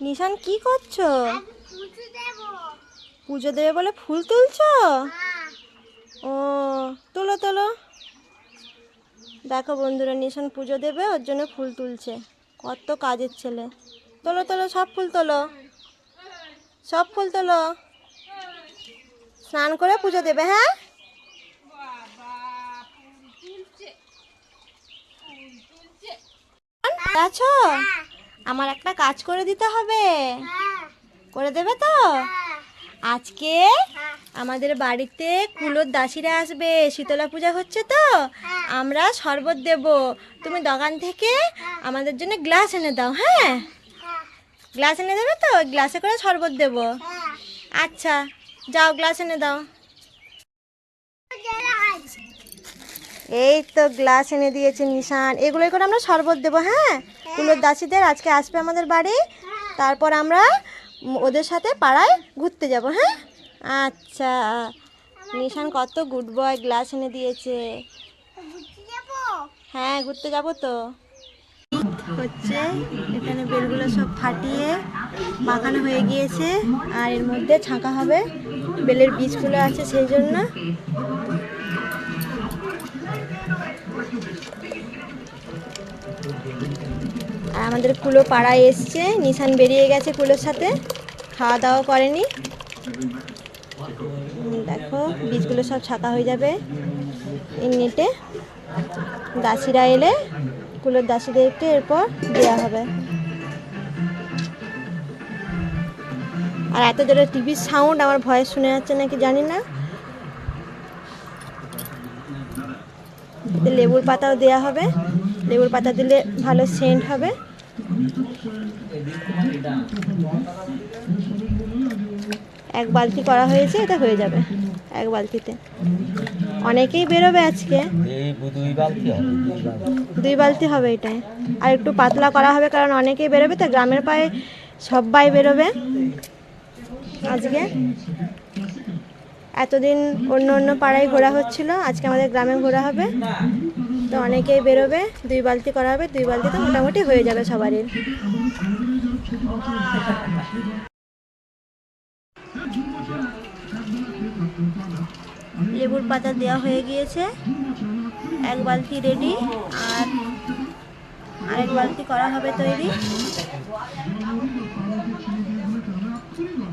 নিশান কি করছ? পুজো দেবে। বলে ফুল তুলছো? হ্যাঁ। ও তোলো তোলো। দেখো বন্ধুরা নিশান পুজো দেবে ওর জন্য ফুল তুলছে। কত কাজের ছেলে। তোলো তোলো সব ফুল তোলো। সব ফুল তোলো। স্নান করে পুজো দেবে হ্যাঁ? আছো আমার একটা কাজ করে দিতে হবে। করে দেবে তো? আজকে আমাদের বাড়িতে কুলোর দাসীরা আসবে, শীতলা পূজা হচ্ছে তো? আমরা শরবত দেব। তুমি দোকান থেকে আমাদের জন্য গ্লাস এনে দাও হ্যাঁ? গ্লাস এনে দেবে তো? গ্লাসে করে শরবত দেব। আচ্ছা যাও, গ্লাস এনে দাও। এই তো গ্লাস এনে দিয়েছে নিশান। এগুলোই করে আমরা শরবত দেবো হ্যাঁ? কুলোর দাসীদের আজকে আসবে আমাদের বাড়ি। তারপর আমরা ওদের সাথে পাড়ায় ঘুরতে যাব হ্যাঁ? আচ্ছা। নিশান কত গুড বয় গ্লাস এনে দিয়েছে। হ্যাঁ ঘুরতে যাব তো। হচ্ছে, এখানে বেলগুলো সব ফাটিয়ে মাখানো হয়ে গিয়েছে। আর এর মধ্যে ছাঁকা হবে। বেলের বীজগুলো আছে সেই জন্য। আমাদের কুলো পাড়ায় এসছে, নিশান বেরিয়ে গেছে কুলোর সাথে, খাওয়া দাওয়া করেনি। দেখো, বীজগুলো সব ছাকা হয়ে যাবে এই নেটে। দাসীরা এলে কুলোর দাসীদেরকে এরপর দেওয়া হবে। আর এত জোরে টিভির সাউন্ড, আমার ভয়েস শুনে যাচ্ছে নাকি জানি না। লেবুর পাতাও দেওয়া হবে। লেবুর পাতা দিলে ভালো সেন্ট হবে। এক বালতি করা হয়েছে, এটা হয়ে যাবে এক বালতিতে। অনেকেই বেরোবে আজকে। দুই বালতি হবে এটাই। আর একটু পাতলা করা হবে, কারণ অনেকেই বেরোবে, তো গ্রামের পায়ে সবাই বেরোবে আজকে। এতদিন অন্য অন্য পাড়ায় ঘোরা হচ্ছিল, আজকে আমাদের গ্রামে ঘোরা হবে। তো অনেকেই বেরোবে, দুই বালতি করা হবে দুই বালতি তো মোটামুটি হয়ে যাবে সবারই। লেবুর পাতা দেওয়া হয়ে গিয়েছে, এক বালতি রেডি, আর আরেক বালতি করা হবে তৈরি।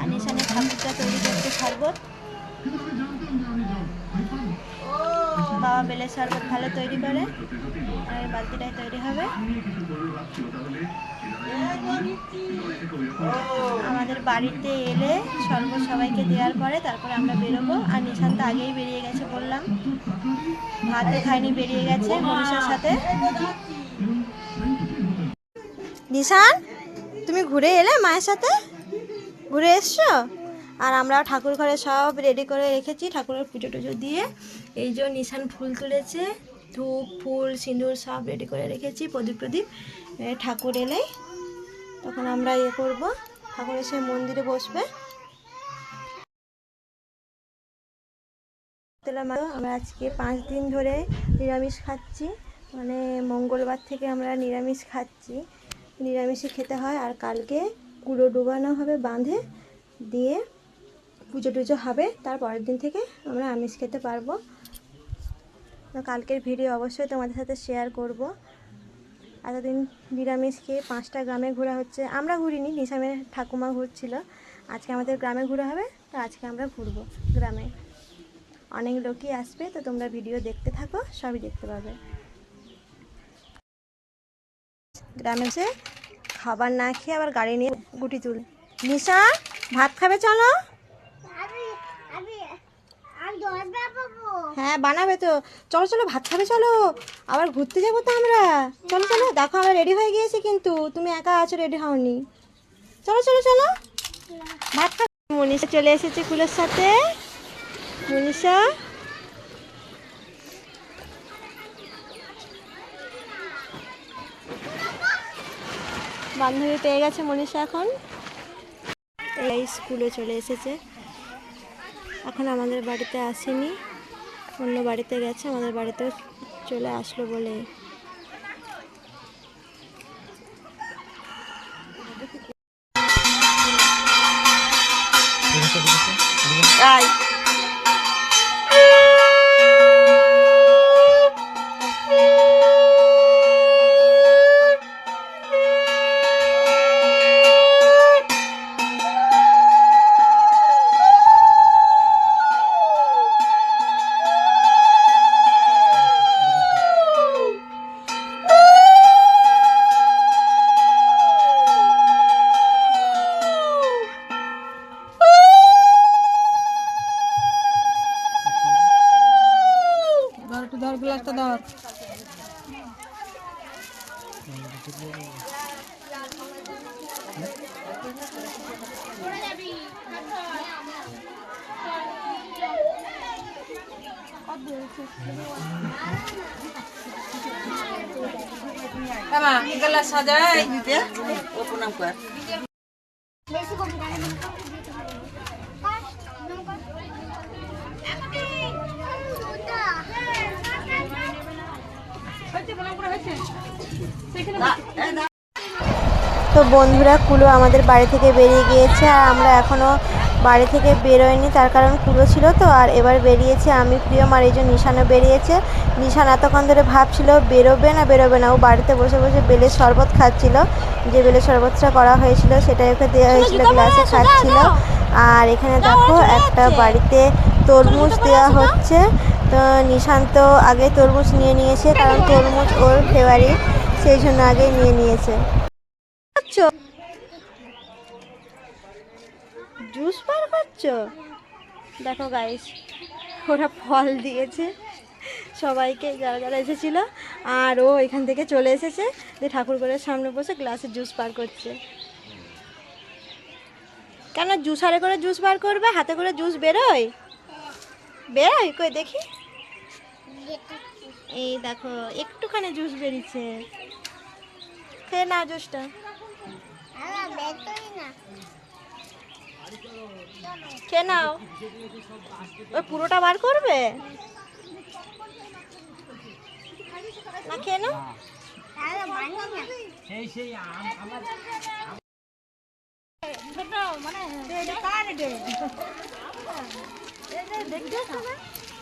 আর নিশানে ঠাকুরটা তৈরি করতে শরবত বেলের শরবত ভালো তৈরি করে। আর এই বালতিটাই তৈরি হবে। আমাদের বাড়িতে এলে শরবত সবাইকে দেওয়ার পরে তারপরে আমরা বেরোবো। আর নিশান তো আগেই বেরিয়ে গেছে বললাম। ভাতও খাইনি বেরিয়ে গেছে মনীষার সাথে। নিশান, তুমি ঘুরে এলে মায়ের সাথে? ঘুরে এসছো? আর আমরা ঠাকুর ঘরে সব রেডি করে রেখেছি, ঠাকুরের পুজো টুজো দিয়ে। এই যে নিশান ফুল তুলেছে, ধূপ, ফুল, সিঁদুর সব রেডি করে রেখেছি, প্রদীপ প্রদীপ ঠাকুর এলেই তখন আমরা ইয়ে করব, ঠাকুর এসে মন্দিরে বসবে। আমরা আজকে পাঁচ দিন ধরে নিরামিষ খাচ্ছি। মানে মঙ্গলবার থেকে আমরা নিরামিষ খাচ্ছি। নিরামিষই খেতে হয়, আর কালকে কুড়ো ডুবানো হবে বাঁধে, দিয়ে পুজো টুজো হবে। তার পরের দিন থেকে আমরা আমিষ খেতে পারব। তো কালকের ভিডিও অবশ্যই তোমাদের সাথে শেয়ার করব। এতদিন নিরামিষ খেয়ে পাঁচটা গ্রামে ঘোরা হচ্ছে। আমরা ঘুরিনি নিশামের ঠাকুমা ঘুরছিল। আজকে আমাদের গ্রামে ঘোরা হবে, তো আজকে আমরা ঘুরবো গ্রামে। অনেক লোকই আসবে, তো তোমরা ভিডিও দেখতে থাকো, সবই দেখতে পাবে। গ্রামে যে খাবার না খেয়ে আবার গাড়ি নিয়ে গুটি তুল। নিশা, ভাত খাবে চলো আমি আমি আমি দরজা পাবো হ্যাঁ বানাবে তো। চলো চলো, ভাত খাবে, চলো। আবার ঘুরতে যাব তো আমরা। চলো চলো, দেখো, আমরা রেডি হয়ে গিয়েছি কিন্তু। তুমি একা আছো রেডি হওনি। চলো চলো চলো। ভাত মনীষা চলে এসেছে কুলের সাথে। মনীষা। বান্ধবী পেয়ে গেছে মনীষা এখন। এই স্কুলে চলে এসেছে। এখন আমাদের বাড়িতে আসেনি অন্য বাড়িতে গেছে আমাদের বাড়িতেও চলে আসলো বলে Bye. ধর গ্লাসটা ধর মা গ্লাস সাজাই দিতে ও প্রণাম কর বেশি তো বন্ধুরা, কুলো আমাদের বাড়ি থেকে বেরিয়ে গিয়েছে আর আমরা এখনও বাড়ি থেকে বেরোয়নি, তার কারণ কুলো ছিল তো। আর এবার বেরিয়েছে আমি প্রিয় আর এই যে নিশানও বেরিয়েছে। নিশান এতক্ষণ ধরে ভাবছিল, বেরোবে না বেরোবে না। ও বাড়িতে বসে বসে বেলের শরবত খাচ্ছিল। যে বেলের শরবতটা করা হয়েছিল, সেটাই ওকে দেওয়া হয়েছিল, গ্লাসে খাচ্ছিল। আর এখানে দেখো, একটা বাড়িতে তরমুজ দেওয়া হচ্ছে। তো নিশান তো আগে তরমুজ নিয়ে নিয়েছে, কারণ তরমুজ ওর ফেভারিট সেই জন্য আগে নিয়ে নিয়েছে। জুস বার করছ? দেখো গাইস ওরা ফল দিয়েছে। সবাইকে যারা যারা এসেছিল, আর ও এখান থেকে চলে এসেছে, যে ঠাকুরঘরের সামনে বসে গ্লাসে জুস বার করছে। কেন জুসারে করে জুস বার করবে? হাতে করে জুস বেরোয়? বেরোয়? কই দেখি। এই দেখো একটুখানি জুস বেরিয়েছে। খেয়ে না জুসটা। খেয়ে নাও। ওই পুরোটা বার করবে? না খেয়ে নাও।